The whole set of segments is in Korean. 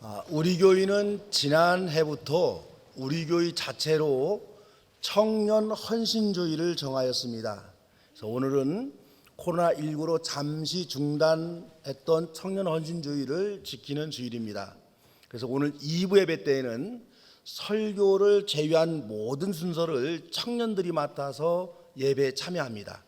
아, 우리 교회는 지난해부터 우리 교회 자체로 청년 헌신주의를 정하였습니다. 그래서 오늘은 코로나19로 잠시 중단했던 청년 헌신주의를 지키는 주일입니다. 그래서 오늘 2부 예배 때에는 설교를 제외한 모든 순서를 청년들이 맡아서 예배에 참여합니다.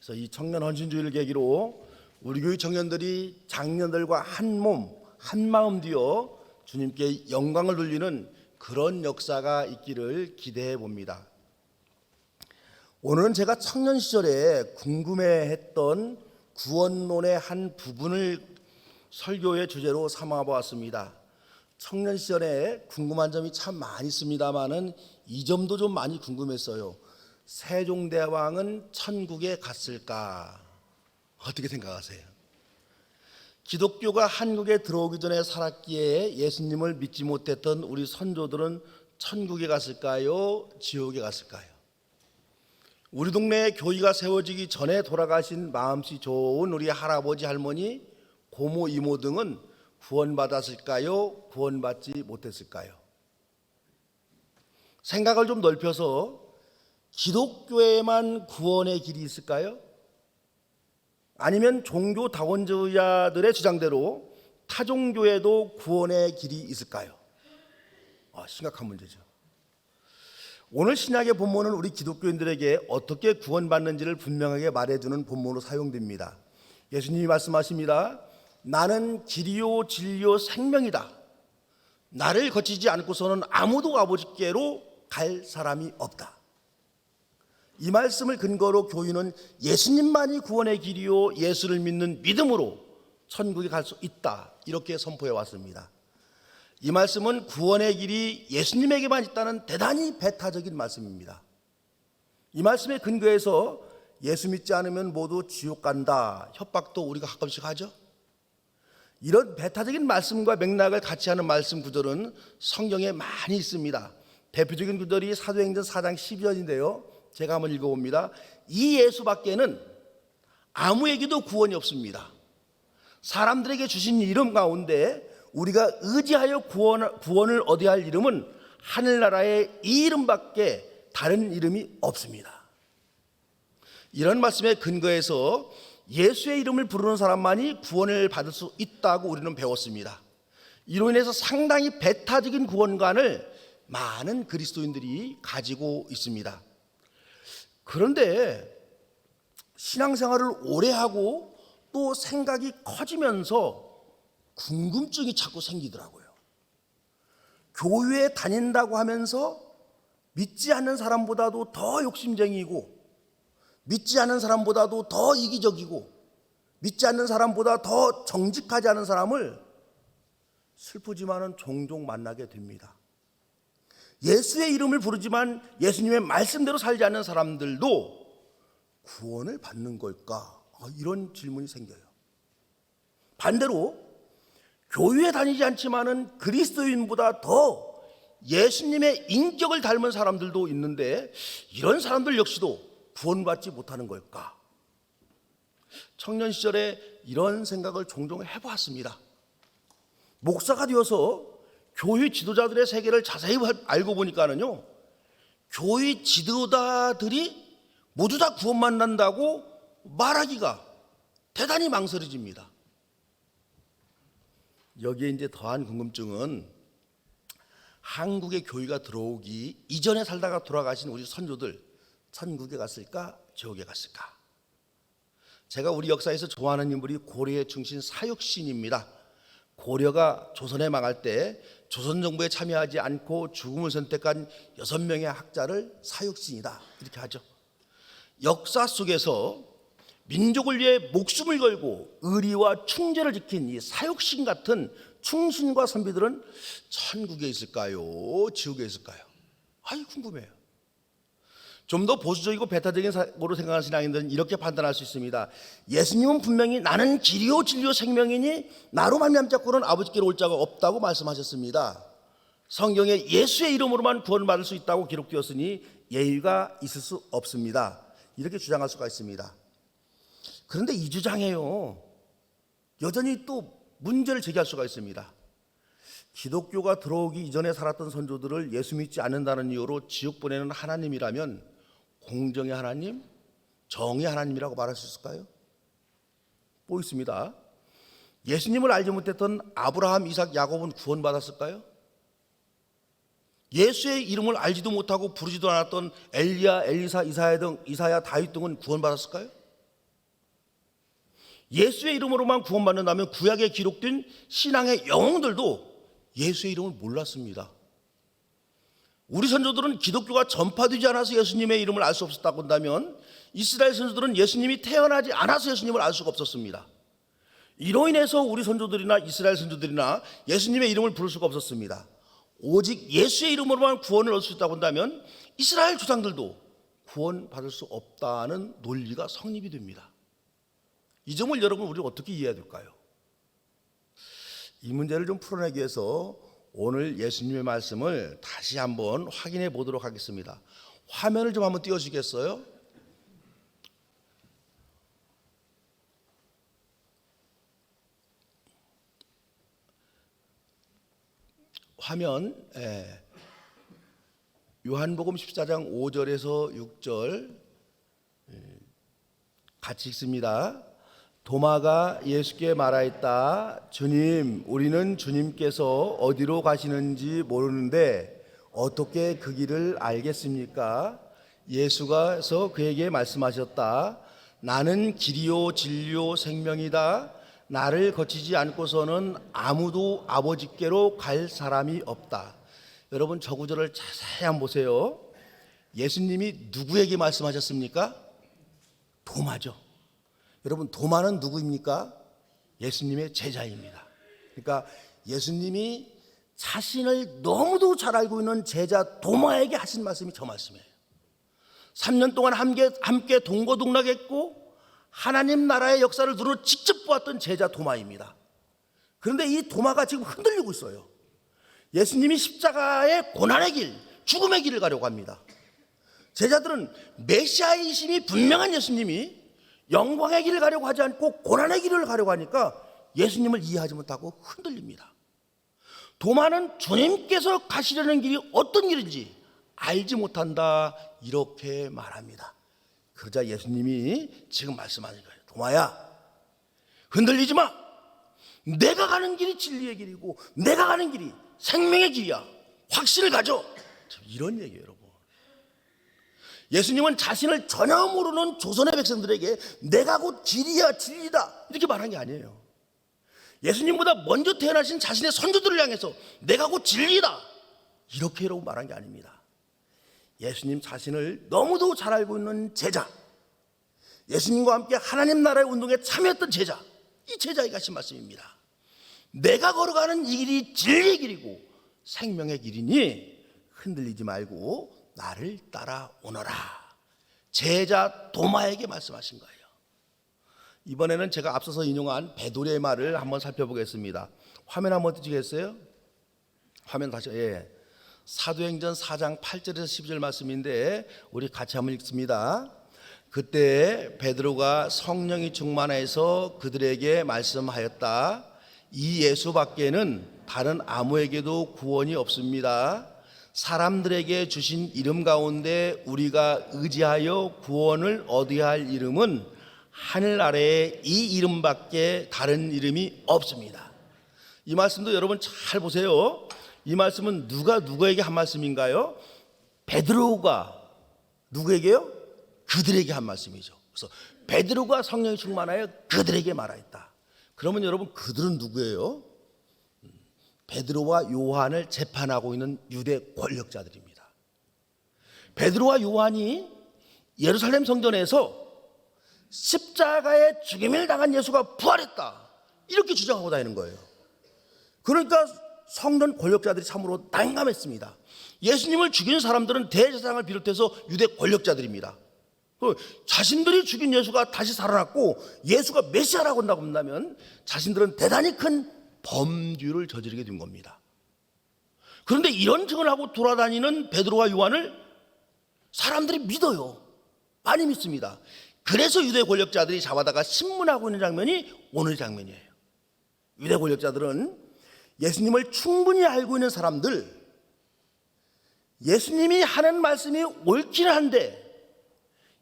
그래서 이 청년 헌신주의를 계기로 우리 교회 청년들이 장년들과 한 몸, 한 마음 되어 주님께 영광을 돌리는 그런 역사가 있기를 기대해 봅니다. 오늘은 제가 청년 시절에 궁금해했던 구원론의 한 부분을 설교의 주제로 삼아 보았습니다. 청년 시절에 궁금한 점이 참 많이 있습니다만은 이 점도 좀 많이 궁금했어요. 세종대왕은 천국에 갔을까? 어떻게 생각하세요? 기독교가 한국에 들어오기 전에 살았기에 예수님을 믿지 못했던 우리 선조들은 천국에 갔을까요? 지옥에 갔을까요? 우리 동네에 교회가 세워지기 전에 돌아가신 마음씨 좋은 우리 할아버지 할머니 고모 이모 등은 구원받았을까요? 구원받지 못했을까요? 생각을 좀 넓혀서 기독교에만 구원의 길이 있을까요? 아니면 종교 다원주의자들의 주장대로 타종교에도 구원의 길이 있을까요? 아, 심각한 문제죠. 오늘 신약의 본문은 우리 기독교인들에게 어떻게 구원받는지를 분명하게 말해주는 본문으로 사용됩니다. 예수님이 말씀하십니다. 나는 길이요 진리요 생명이다. 나를 거치지 않고서는 아무도 아버지께로 갈 사람이 없다. 이 말씀을 근거로 교인은 예수님만이 구원의 길이요 예수를 믿는 믿음으로 천국에 갈 수 있다. 이렇게 선포해 왔습니다. 이 말씀은 구원의 길이 예수님에게만 있다는 대단히 배타적인 말씀입니다. 이 말씀에 근거해서 예수 믿지 않으면 모두 지옥 간다. 협박도 우리가 가끔씩 하죠. 이런 배타적인 말씀과 맥락을 같이 하는 말씀 구절은 성경에 많이 있습니다. 대표적인 구절이 사도행전 4장 12절인데요. 제가 한번 읽어봅니다. 이 예수밖에는 아무에게도 구원이 없습니다. 사람들에게 주신 이름 가운데 우리가 의지하여 구원, 구원을 얻어야 할 이름은 하늘나라의 이 이름밖에 다른 이름이 없습니다. 이런 말씀에 근거해서 예수의 이름을 부르는 사람만이 구원을 받을 수 있다고 우리는 배웠습니다. 이로 인해서 상당히 배타적인 구원관을 많은 그리스도인들이 가지고 있습니다. 그런데 신앙생활을 오래 하고 또 생각이 커지면서 궁금증이 자꾸 생기더라고요. 교회에 다닌다고 하면서 믿지 않는 사람보다도 더 욕심쟁이고 믿지 않는 사람보다도 더 이기적이고 믿지 않는 사람보다 더 정직하지 않은 사람을 슬프지만은 종종 만나게 됩니다. 예수의 이름을 부르지만 예수님의 말씀대로 살지 않는 사람들도 구원을 받는 걸까? 아, 이런 질문이 생겨요. 반대로 교회에 다니지 않지만은 그리스도인보다 더 예수님의 인격을 닮은 사람들도 있는데 이런 사람들 역시도 구원받지 못하는 걸까? 청년 시절에 이런 생각을 종종 해보았습니다. 목사가 되어서 교회 지도자들의 세계를 자세히 알고 보니까는요, 교회 지도자들이 모두 다 구원 만 난다고 말하기가 대단히 망설여집니다. 여기에 이제 더한 궁금증은 한국의 교회가 들어오기 이전에 살다가 돌아가신 우리 선조들 천국에 갔을까 지옥에 갔을까? 제가 우리 역사에서 좋아하는 인물이 고려의 중심 사육신입니다. 고려가 조선에 망할 때 조선 정부에 참여하지 않고 죽음을 선택한 여섯 명의 학자를 사육신이다 이렇게 하죠. 역사 속에서 민족을 위해 목숨을 걸고 의리와 충제를 지킨 이 사육신 같은 충신과 선비들은 천국에 있을까요? 지옥에 있을까요? 아이 궁금해요. 좀 더 보수적이고 배타적인 사고로 생각하는 신앙인들은 이렇게 판단할 수 있습니다. 예수님은 분명히 나는 길이요 진리요 생명이니 나로 말미암자고는 아버지께로 올 자가 없다고 말씀하셨습니다. 성경에 예수의 이름으로만 구원받을 수 있다고 기록되었으니 예의가 있을 수 없습니다. 이렇게 주장할 수가 있습니다. 그런데 이 주장에요. 여전히 또 문제를 제기할 수가 있습니다. 기독교가 들어오기 이전에 살았던 선조들을 예수 믿지 않는다는 이유로 지옥 보내는 하나님이라면 공정의 하나님, 정의 하나님이라고 말할 수 있을까요? 뭐 있습니다. 예수님을 알지 못했던 아브라함, 이삭, 야곱은 구원받았을까요? 예수의 이름을 알지도 못하고 부르지도 않았던 엘리야, 엘리사, 이사야 등 이사야, 다윗 등은 구원받았을까요? 예수의 이름으로만 구원받는다면 구약에 기록된 신앙의 영웅들도 예수의 이름을 몰랐습니다. 우리 선조들은 기독교가 전파되지 않아서 예수님의 이름을 알 수 없었다고 한다면 이스라엘 선조들은 예수님이 태어나지 않아서 예수님을 알 수가 없었습니다. 이로 인해서 우리 선조들이나 이스라엘 선조들이나 예수님의 이름을 부를 수가 없었습니다. 오직 예수의 이름으로만 구원을 얻을 수 있다고 한다면 이스라엘 조상들도 구원받을 수 없다는 논리가 성립이 됩니다. 이 점을 여러분 우리 어떻게 이해해야 될까요? 이 문제를 좀 풀어내기 위해서 오늘 예수님의 말씀을 다시 한번 확인해 보도록 하겠습니다. 화면을 좀 한번 띄워주시겠어요? 화면 예. 요한복음 14장 5절에서 6절 예. 같이 읽습니다. 도마가 예수께 말하였다. 주님, 우리는 주님께서 어디로 가시는지 모르는데 어떻게 그 길을 알겠습니까? 예수가서 그에게 말씀하셨다. 나는 길이요 진리요 생명이다. 나를 거치지 않고서는 아무도 아버지께로 갈 사람이 없다. 여러분 저 구절을 자세히 한번 보세요. 예수님이 누구에게 말씀하셨습니까? 도마죠. 여러분 도마는 누구입니까? 예수님의 제자입니다. 그러니까 예수님이 자신을 너무도 잘 알고 있는 제자 도마에게 하신 말씀이 저 말씀이에요. 3년 동안 함께 함께 동거동락했고 하나님 나라의 역사를 눈으로 직접 보았던 제자 도마입니다. 그런데 이 도마가 지금 흔들리고 있어요. 예수님이 십자가의 고난의 길, 죽음의 길을 가려고 합니다. 제자들은 메시아이심이 분명한 예수님이 영광의 길을 가려고 하지 않고 고난의 길을 가려고 하니까 예수님을 이해하지 못하고 흔들립니다. 도마는 주님께서 가시려는 길이 어떤 길인지 알지 못한다 이렇게 말합니다. 그러자 예수님이 지금 말씀하는 거예요. 도마야, 흔들리지 마. 내가 가는 길이 진리의 길이고 내가 가는 길이 생명의 길이야. 확신을 가져. 이런 얘기예요, 여러분. 예수님은 자신을 전혀 모르는 조선의 백성들에게 내가 곧 길이야 진리다 이렇게 말한 게 아니에요. 예수님보다 먼저 태어나신 자신의 선조들을 향해서 내가 곧 진리다 이렇게라고 말한 게 아닙니다. 예수님 자신을 너무도 잘 알고 있는 제자, 예수님과 함께 하나님 나라의 운동에 참여했던 제자, 이 제자에게 하신 말씀입니다. 내가 걸어가는 이 길이 진리의 길이고 생명의 길이니 흔들리지 말고 나를 따라오너라. 제자 도마에게 말씀하신 거예요. 이번에는 제가 앞서서 인용한 베드로의 말을 한번 살펴보겠습니다. 화면 한번 띄시겠어요? 화면 다시 예. 사도행전 4장 8절에서 12절 말씀인데 우리 같이 한번 읽습니다. 그때 베드로가 성령이 충만해서 그들에게 말씀하였다. 이 예수밖에는 다른 아무에게도 구원이 없습니다. 사람들에게 주신 이름 가운데 우리가 의지하여 구원을 얻어야 할 이름은 하늘 아래에 이 이름밖에 다른 이름이 없습니다. 이 말씀도 여러분 잘 보세요. 이 말씀은 누가 누구에게 한 말씀인가요? 베드로가 누구에게요? 그들에게 한 말씀이죠. 그래서 베드로가 성령이 충만하여 그들에게 말하였다. 그러면 여러분 그들은 누구예요? 베드로와 요한을 재판하고 있는 유대 권력자들입니다. 베드로와 요한이 예루살렘 성전에서 십자가에 죽임을 당한 예수가 부활했다. 이렇게 주장하고 다니는 거예요. 그러니까 성전 권력자들이 참으로 난감했습니다. 예수님을 죽인 사람들은 대제사장을 비롯해서 유대 권력자들입니다. 그 자신들이 죽인 예수가 다시 살아났고 예수가 메시아라고 한다고 한다면 자신들은 대단히 큰 범죄를 저지르게 된 겁니다. 그런데 이런 증언을 하고 돌아다니는 베드로와 요한을 사람들이 믿어요. 많이 믿습니다. 그래서 유대 권력자들이 잡아다가 신문하고 있는 장면이 오늘 장면이에요. 유대 권력자들은 예수님을 충분히 알고 있는 사람들, 예수님이 하는 말씀이 옳긴 한데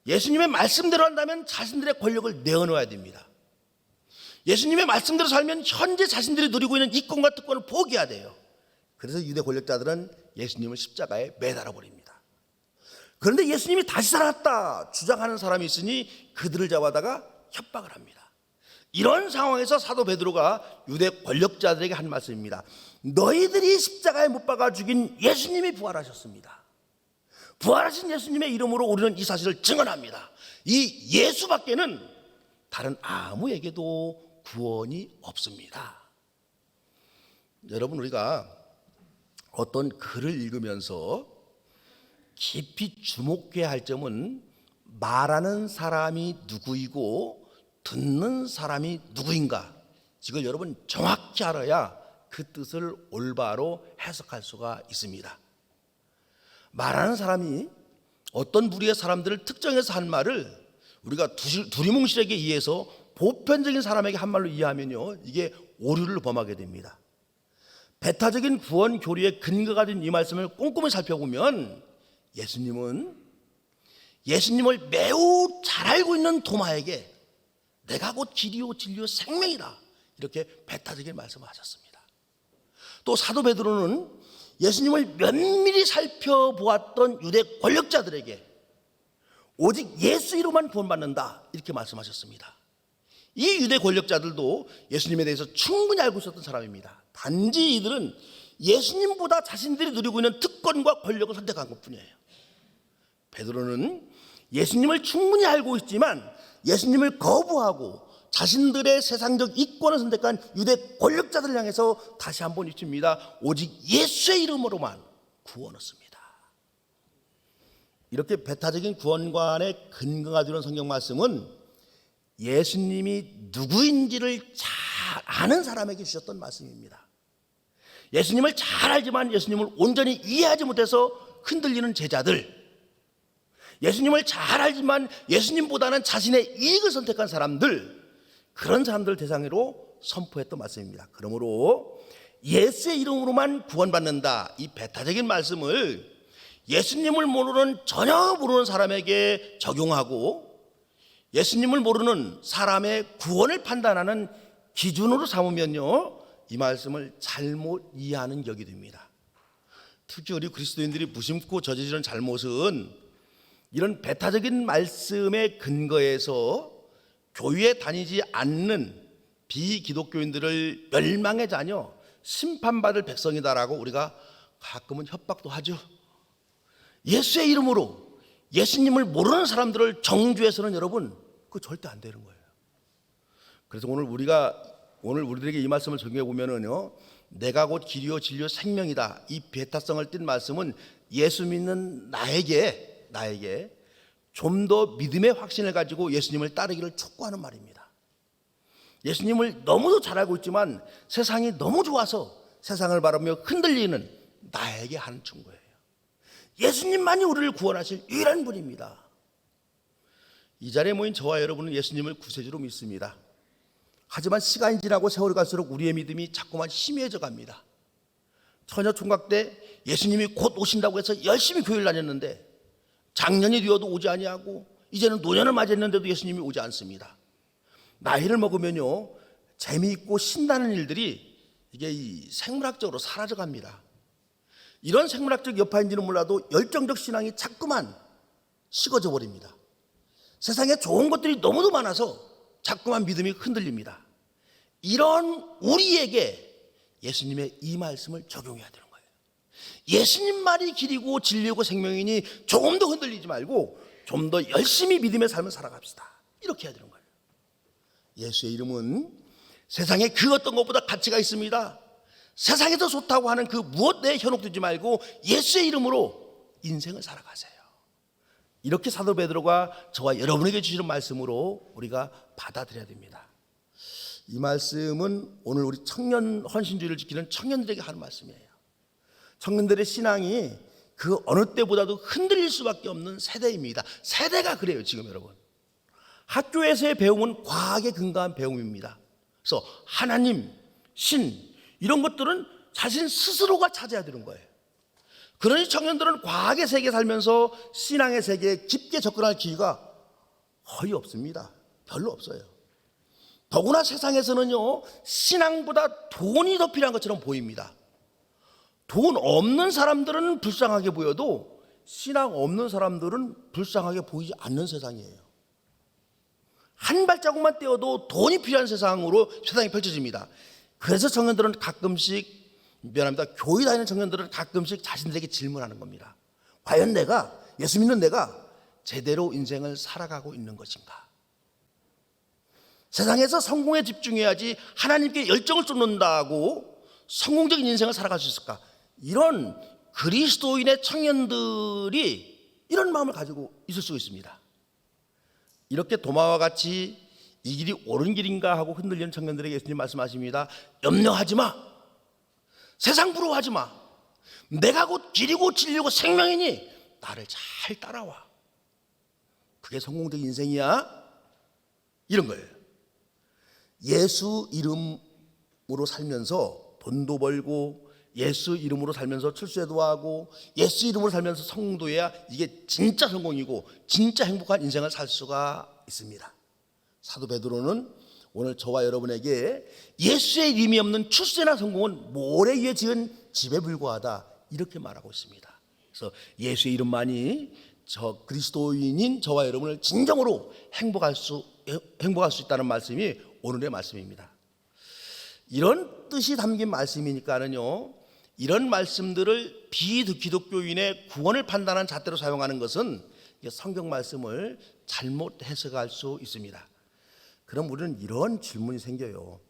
예수님의 말씀대로 한다면 자신들의 권력을 내어놓아야 됩니다. 예수님의 말씀대로 살면 현재 자신들이 누리고 있는 이권과 특권을 포기해야 돼요. 그래서 유대 권력자들은 예수님을 십자가에 매달아 버립니다. 그런데 예수님이 다시 살았다 주장하는 사람이 있으니 그들을 잡아다가 협박을 합니다. 이런 상황에서 사도 베드로가 유대 권력자들에게 한 말씀입니다. 너희들이 십자가에 못 박아 죽인 예수님이 부활하셨습니다. 부활하신 예수님의 이름으로 우리는 이 사실을 증언합니다. 이 예수밖에는 다른 아무에게도 구원이 없습니다. 여러분 우리가 어떤 글을 읽으면서 깊이 주목해야 할 점은 말하는 사람이 누구이고 듣는 사람이 누구인가 이걸 여러분 정확히 알아야 그 뜻을 올바로 해석할 수가 있습니다. 말하는 사람이 어떤 부류의 사람들을 특정해서 한 말을 우리가 두리뭉실에게 이해해서 보편적인 사람에게 한 말로 이해하면요 이게 오류를 범하게 됩니다. 배타적인 구원 교리의 근거가 된 이 말씀을 꼼꼼히 살펴보면 예수님은 예수님을 매우 잘 알고 있는 도마에게 내가 곧 길이요 진리요 생명이라 이렇게 배타적인 말씀을 하셨습니다. 또 사도 베드로는 예수님을 면밀히 살펴보았던 유대 권력자들에게 오직 예수 이름만 구원받는다 이렇게 말씀하셨습니다. 이 유대 권력자들도 예수님에 대해서 충분히 알고 있었던 사람입니다. 단지 이들은 예수님보다 자신들이 누리고 있는 특권과 권력을 선택한 것 뿐이에요. 베드로는 예수님을 충분히 알고 있지만 예수님을 거부하고 자신들의 세상적 이권을 선택한 유대 권력자들을 향해서 다시 한번 외칩니다. 오직 예수의 이름으로만 구원 얻습니다. 이렇게 배타적인 구원관의 근거가 되는 성경 말씀은 예수님이 누구인지를 잘 아는 사람에게 주셨던 말씀입니다. 예수님을 잘 알지만 예수님을 온전히 이해하지 못해서 흔들리는 제자들, 예수님을 잘 알지만 예수님보다는 자신의 이익을 선택한 사람들, 그런 사람들 대상으로 선포했던 말씀입니다. 그러므로 예수의 이름으로만 구원받는다. 이 배타적인 말씀을 예수님을 모르는 전혀 모르는 사람에게 적용하고 예수님을 모르는 사람의 구원을 판단하는 기준으로 삼으면요. 이 말씀을 잘못 이해하는 격이 됩니다. 특히 우리 그리스도인들이 무심코 저지르는 잘못은 이런 배타적인 말씀의 근거에서 교회에 다니지 않는 비기독교인들을 멸망의 자녀, 심판받을 백성이다라고 우리가 가끔은 협박도 하죠. 예수의 이름으로 예수님을 모르는 사람들을 정죄해서는 여러분 그 절대 안 되는 거예요. 그래서 오늘 우리가 오늘 우리들에게 이 말씀을 적용해 보면은요. 내가 곧 길이요 진리요 생명이다. 이 배타성을 띤 말씀은 예수 믿는 나에게 나에게 좀 더 믿음의 확신을 가지고 예수님을 따르기를 촉구하는 말입니다. 예수님을 너무도 잘 알고 있지만 세상이 너무 좋아서 세상을 바라며 흔들리는 나에게 하는 충고예요. 예수님만이 우리를 구원하실 유일한 분입니다. 이 자리에 모인 저와 여러분은 예수님을 구세주로 믿습니다. 하지만 시간이 지나고 세월이 갈수록 우리의 믿음이 자꾸만 희미해져 갑니다. 처녀 총각 때 예수님이 곧 오신다고 해서 열심히 교회를 다녔는데 작년이 되어도 오지 아니하고 이제는 노년을 맞이했는데도 예수님이 오지 않습니다. 나이를 먹으면요 재미있고 신나는 일들이 이게 이 생물학적으로 사라져 갑니다. 이런 생물학적 여파인지는 몰라도 열정적 신앙이 자꾸만 식어져 버립니다. 세상에 좋은 것들이 너무도 많아서 자꾸만 믿음이 흔들립니다. 이런 우리에게 예수님의 이 말씀을 적용해야 되는 거예요. 예수님 말이 길이고 진리고 생명이니 조금 더 흔들리지 말고 좀 더 열심히 믿음의 삶을 살아갑시다. 이렇게 해야 되는 거예요. 예수의 이름은 세상에 그 어떤 것보다 가치가 있습니다. 세상에서 좋다고 하는 그 무엇 내에 현혹되지 말고 예수의 이름으로 인생을 살아가세요. 이렇게 사도 베드로가 저와 여러분에게 주시는 말씀으로 우리가 받아들여야 됩니다. 이 말씀은 오늘 우리 청년 헌신주의를 지키는 청년들에게 하는 말씀이에요. 청년들의 신앙이 그 어느 때보다도 흔들릴 수밖에 없는 세대입니다. 세대가 그래요, 지금 여러분. 학교에서의 배움은 과학에 근거한 배움입니다. 그래서 하나님, 신, 이런 것들은 자신 스스로가 찾아야 되는 거예요. 그러니 청년들은 과학의 세계에 살면서 신앙의 세계에 깊게 접근할 기회가 거의 없습니다. 별로 없어요. 더구나 세상에서는요, 신앙보다 돈이 더 필요한 것처럼 보입니다. 돈 없는 사람들은 불쌍하게 보여도 신앙 없는 사람들은 불쌍하게 보이지 않는 세상이에요. 한 발자국만 떼어도 돈이 필요한 세상으로 세상이 펼쳐집니다. 그래서 청년들은 가끔씩 미안합니다. 교회 다니는 청년들은 가끔씩 자신들에게 질문하는 겁니다. 과연 내가 예수 믿는 내가 제대로 인생을 살아가고 있는 것인가? 세상에서 성공에 집중해야지 하나님께 열정을 쏟는다고 성공적인 인생을 살아갈 수 있을까? 이런 그리스도인의 청년들이 이런 마음을 가지고 있을 수 있습니다. 이렇게 도마와 같이 이 길이 옳은 길인가 하고 흔들리는 청년들에게 예수님 말씀하십니다. 염려하지 마. 세상 부러워하지 마. 내가 곧 길이고 진리고 생명이니 나를 잘 따라와. 그게 성공적인 인생이야. 이런 거예요. 예수 이름으로 살면서 돈도 벌고 예수 이름으로 살면서 출세도 하고 예수 이름으로 살면서 성도해야 이게 진짜 성공이고 진짜 행복한 인생을 살 수가 있습니다. 사도 베드로는 오늘 저와 여러분에게 예수의 이름이 없는 출세나 성공은 모래 위에 지은 집에 불과하다 이렇게 말하고 있습니다. 그래서 예수의 이름만이 저 그리스도인인 저와 여러분을 진정으로 행복할 수 행복할 수 있다는 말씀이 오늘의 말씀입니다. 이런 뜻이 담긴 말씀이니까는요. 이런 말씀들을 비기독교인의 구원을 판단한 잣대로 사용하는 것은 성경 말씀을 잘못 해석할 수 있습니다. 그럼 우리는 이런 질문이 생겨요.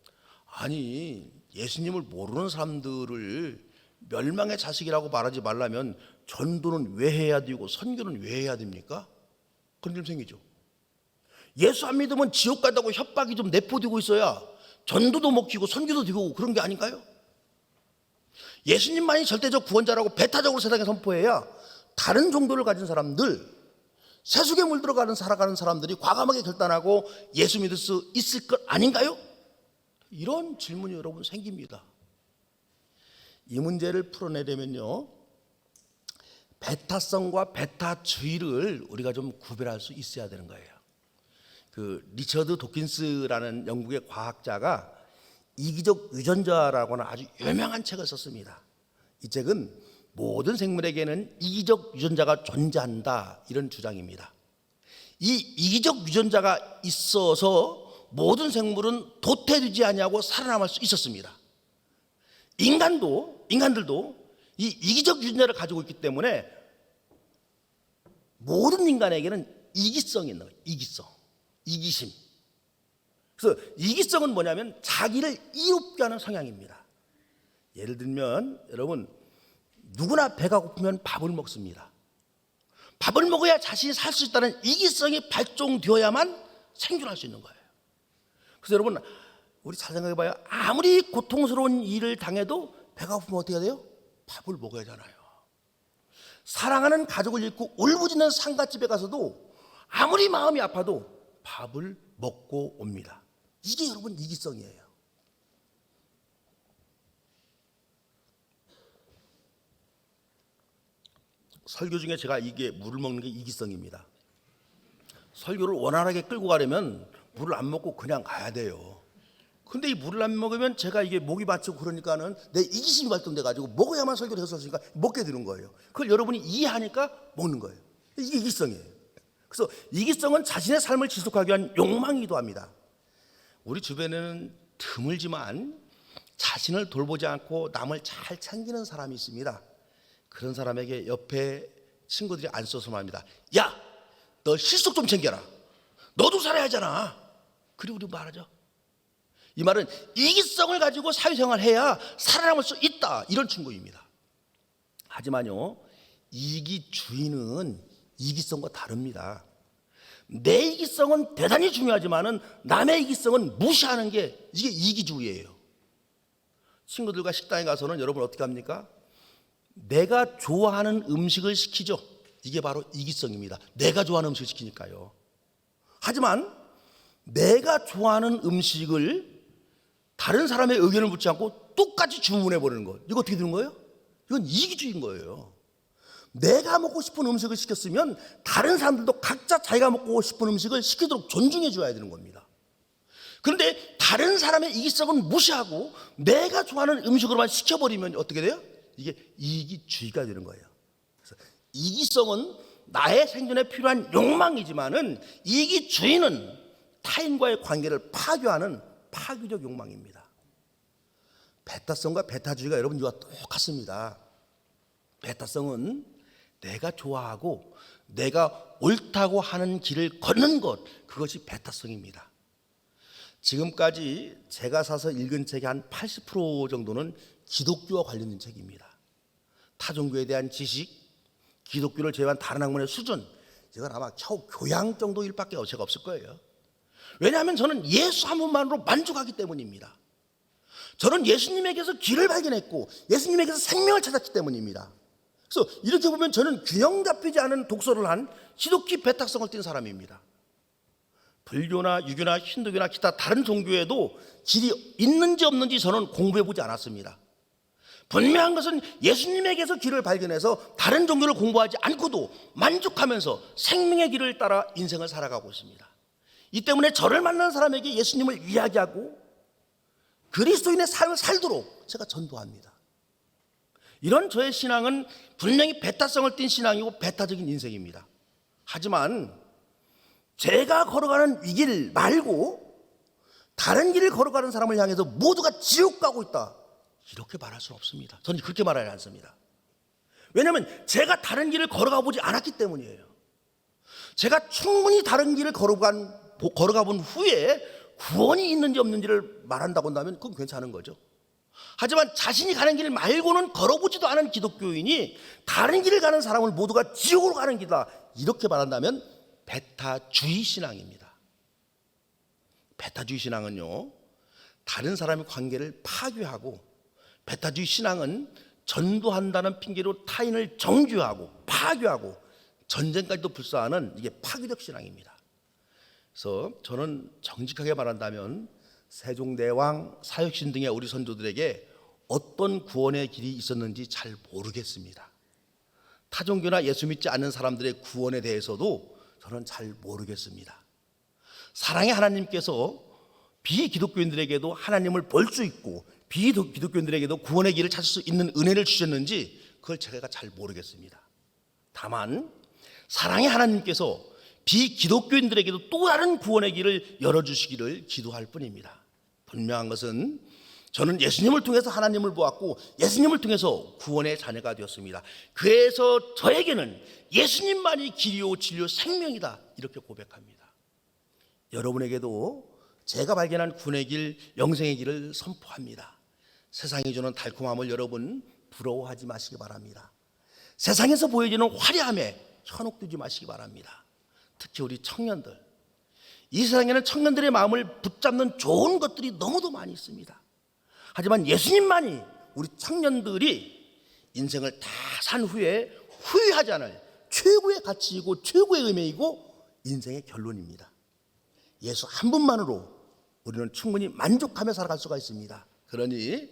아니, 예수님을 모르는 사람들을 멸망의 자식이라고 말하지 말라면 전도는 왜 해야 되고 선교는 왜 해야 됩니까? 그런 점 생기죠. 예수 안 믿으면 지옥 간다고 협박이 좀 내포되고 있어야 전도도 먹히고 선교도 되고 그런 게 아닌가요? 예수님만이 절대적 구원자라고 배타적으로 세상에 선포해야 다른 종교를 가진 사람들 세속에 물들어가는 살아가는 사람들이 과감하게 결단하고 예수 믿을 수 있을 것 아닌가요? 이런 질문이 여러분 생깁니다. 이 문제를 풀어내려면요. 베타성과 베타주의를 우리가 좀 구별할 수 있어야 되는 거예요. 그 리처드 도킨스라는 영국의 과학자가 이기적 유전자라고 하는 아주 유명한 책을 썼습니다. 이 책은 모든 생물에게는 이기적 유전자가 존재한다 이런 주장입니다. 이 이기적 유전자가 있어서 모든 생물은 도태되지 아니하고 살아남을 수 있었습니다. 인간도 인간들도 이 이기적 유전자를 가지고 있기 때문에 모든 인간에게는 이기성이 있는 거예요. 이기성, 이기심. 그래서 이기성은 뭐냐면 자기를 이롭게 하는 성향입니다. 예를 들면 여러분 누구나 배가 고프면 밥을 먹습니다. 밥을 먹어야 자신이 살 수 있다는 이기성이 발동되어야만 생존할 수 있는 거예요. 그래서 여러분 우리 잘 생각해봐요. 아무리 고통스러운 일을 당해도 배가 고프면 어떻게 해야 돼요? 밥을 먹어야 하잖아요. 사랑하는 가족을 잃고 울부짖는 상가집에 가서도 아무리 마음이 아파도 밥을 먹고 옵니다. 이게 여러분 이기성이에요. 설교 중에 제가 이게 물을 먹는 게 이기성입니다. 설교를 원활하게 끌고 가려면 물을 안 먹고 그냥 가야 돼요. 근데 이 물을 안 먹으면 제가 이게 목이 받치고 그러니까는 내 이기심이 발동돼 가지고 먹어야만 설교를 해서 으니까 먹게 되는 거예요. 그걸 여러분이 이해하니까 먹는 거예요. 이게 이기성이에요. 그래서 이기성은 자신의 삶을 지속하기 위한 욕망이기도 합니다. 우리 주변에는 드물지만 자신을 돌보지 않고 남을 잘 챙기는 사람이 있습니다. 그런 사람에게 옆에 친구들이 안 써서 말합니다. 야, 너 실속 좀 챙겨라. 너도 살아야 하잖아. 그리고 우리 말하죠. 이 말은 이기성을 가지고 사회생활을 해야 살아남을 수 있다. 이런 충고입니다. 하지만요, 이기주의는 이기성과 다릅니다. 내 이기성은 대단히 중요하지만은 남의 이기성은 무시하는 게 이게 이기주의예요. 친구들과 식당에 가서는 여러분 어떻게 합니까? 내가 좋아하는 음식을 시키죠. 이게 바로 이기성입니다. 내가 좋아하는 음식을 시키니까요. 하지만 내가 좋아하는 음식을 다른 사람의 의견을 묻지 않고 똑같이 주문해 버리는 거. 이거 어떻게 되는 거예요? 이건 이기주의인 거예요. 내가 먹고 싶은 음식을 시켰으면 다른 사람들도 각자 자기가 먹고 싶은 음식을 시키도록 존중해 줘야 되는 겁니다. 그런데 다른 사람의 이기성은 무시하고 내가 좋아하는 음식으로만 시켜버리면 어떻게 돼요? 이게 이기주의가 되는 거예요. 그래서 이기성은 나의 생존에 필요한 욕망이지만은 이기주의는 타인과의 관계를 파괴하는 파괴적 욕망입니다. 베타성과 베타주의가 여러분 이와 똑같습니다. 베타성은 내가 좋아하고 내가 옳다고 하는 길을 걷는 것 그것이 베타성입니다. 지금까지 제가 사서 읽은 책의 한 80% 정도는 기독교와 관련된 책입니다. 타종교에 대한 지식, 기독교를 제외한 다른 학문의 수준, 이건 아마 겨우 교양 정도 일밖에 제가 없을 거예요. 왜냐하면 저는 예수 한 분만으로 만족하기 때문입니다. 저는 예수님에게서 길을 발견했고 예수님에게서 생명을 찾았기 때문입니다. 그래서 이렇게 보면 저는 균형 잡히지 않은 독서를 한 지독히 배탁성을 띈 사람입니다. 불교나 유교나 힌두교나 기타 다른 종교에도 길이 있는지 없는지 저는 공부해 보지 않았습니다. 분명한 것은 예수님에게서 길을 발견해서 다른 종교를 공부하지 않고도 만족하면서 생명의 길을 따라 인생을 살아가고 있습니다. 이 때문에 저를 만나는 사람에게 예수님을 이야기하고 그리스도인의 삶을 살도록 제가 전도합니다. 이런 저의 신앙은 분명히 배타성을 띤 신앙이고 배타적인 인생입니다. 하지만 제가 걸어가는 이 길 말고 다른 길을 걸어가는 사람을 향해서 모두가 지옥 가고 있다. 이렇게 말할 수는 없습니다. 저는 그렇게 말하지 않습니다. 왜냐하면 제가 다른 길을 걸어가 보지 않았기 때문이에요. 제가 충분히 다른 길을 걸어간, 걸어가 본 후에 구원이 있는지 없는지를 말한다고 한다면 그건 괜찮은 거죠. 하지만 자신이 가는 길 말고는 걸어보지도 않은 기독교인이 다른 길을 가는 사람을 모두가 지옥으로 가는 길이다. 이렇게 말한다면 베타주의 신앙입니다. 베타주의 신앙은요, 다른 사람의 관계를 파괴하고 베타주의 신앙은 전도한다는 핑계로 타인을 정죄하고 파괴하고 전쟁까지도 불사하는 이게 파괴적 신앙입니다. 그래서 저는 정직하게 말한다면 세종대왕, 사육신 등의 우리 선조들에게 어떤 구원의 길이 있었는지 잘 모르겠습니다. 타종교나 예수 믿지 않는 사람들의 구원에 대해서도 저는 잘 모르겠습니다. 사랑의 하나님께서 비기독교인들에게도 하나님을 볼 수 있고 비기독교인들에게도 구원의 길을 찾을 수 있는 은혜를 주셨는지 그걸 제가 잘 모르겠습니다. 다만 사랑의 하나님께서 비기독교인들에게도 또 다른 구원의 길을 열어주시기를 기도할 뿐입니다. 분명한 것은 저는 예수님을 통해서 하나님을 보았고 예수님을 통해서 구원의 자녀가 되었습니다. 그래서 저에게는 예수님만이 길이요 진리요 생명이다 이렇게 고백합니다. 여러분에게도 제가 발견한 구원의 길, 영생의 길을 선포합니다. 세상이 주는 달콤함을 여러분 부러워하지 마시기 바랍니다. 세상에서 보여지는 화려함에 현혹되지 마시기 바랍니다. 특히 우리 청년들. 이 세상에는 청년들의 마음을 붙잡는 좋은 것들이 너무도 많이 있습니다. 하지만 예수님만이 우리 청년들이 인생을 다 산 후에 후회하지 않을 최고의 가치이고 최고의 의미이고 인생의 결론입니다. 예수 한 분만으로 우리는 충분히 만족하며 살아갈 수가 있습니다. 그러니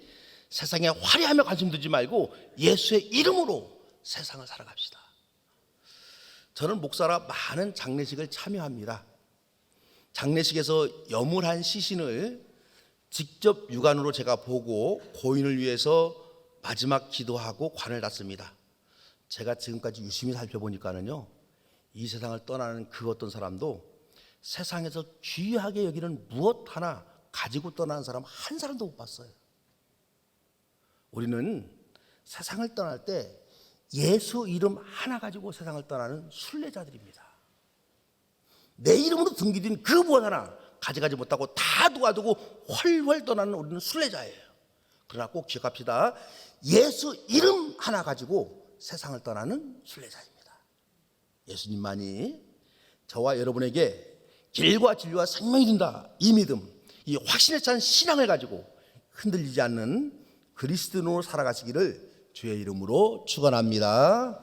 세상에 화려하며 관심 두지 말고 예수의 이름으로 세상을 살아갑시다. 저는 목사라 많은 장례식을 참여합니다. 장례식에서 여물한 시신을 직접 육안으로 제가 보고 고인을 위해서 마지막 기도하고 관을 닫습니다. 제가 지금까지 유심히 살펴보니까는요, 이 세상을 떠나는 그 어떤 사람도 세상에서 귀하게 여기는 무엇 하나 가지고 떠나는 사람 한 사람도 못 봤어요. 우리는 세상을 떠날 때 예수 이름 하나 가지고 세상을 떠나는 순례자들입니다. 내 이름으로 등기된 그 무엇 하나 가져가지 못하고 다 도와두고 훨훨 떠나는 우리는 순례자예요. 그러나 꼭 기억합시다. 예수 이름 하나 가지고 세상을 떠나는 순례자입니다. 예수님만이 저와 여러분에게 길과 진리와 생명이 된다. 이 믿음, 이 확신에 찬 신앙을 가지고 흔들리지 않는 그리스도인으로 살아가시기를 주의 이름으로 축원합니다.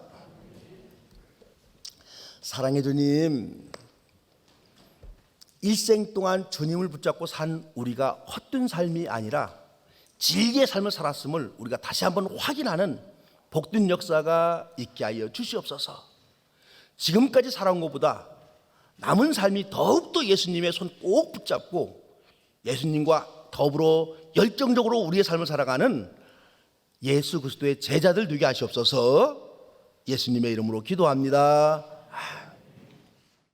사랑의 주님, 일생 동안 주님을 붙잡고 산 우리가 헛된 삶이 아니라 진리의 삶을 살았음을 우리가 다시 한번 확인하는 복된 역사가 있게 하여 주시옵소서. 지금까지 살아온 것보다 남은 삶이 더욱더 예수님의 손 꼭 붙잡고 예수님과 더불어 열정적으로 우리의 삶을 살아가는 예수 그리스도의 제자들 되게 하시옵소서. 예수님의 이름으로 기도합니다.